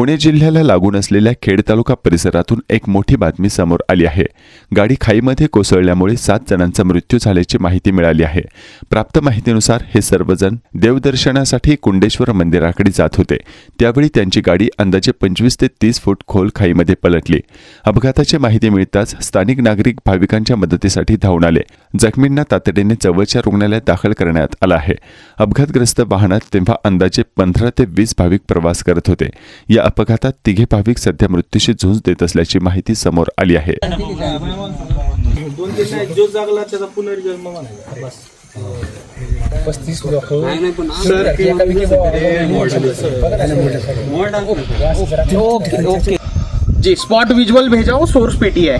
पुणे जिल्ह्याला लागून असलेल्या खेड तालुका परिसरातून एक मोठी बातमी समोर आली आहे. गाडी खाईमध्ये कोसळल्यामुळे सात जणांचा मृत्यू झाल्याची माहिती मिळाली आहे. प्राप्त माहितीनुसार हे सर्वजण देवदर्शनासाठी कुंडेश्वर मंदिराकडे जात होते. त्यावेळी त्यांची गाडी अंदाजे पंचवीस ते तीस फूट खोल खाईमध्ये पलटली. अपघाताची माहिती मिळताच स्थानिक नागरिक भाविकांच्या मदतीसाठी धावून आले. जखमींना तातडीने जवळच्या रुग्णालयात दाखल करण्यात आला आहे. अपघातग्रस्त वाहनात तेव्हा अंदाजे पंधरा ते वीस भाविक प्रवास करत होते. या अपघातात तिघे भाविक सध्या मृत्यूशी झुंज देत असल्याची माहिती समोर आली आहे. पस्तीस लोक जी स्पॉट विजुअल भेजाओ सोर्स पेटी है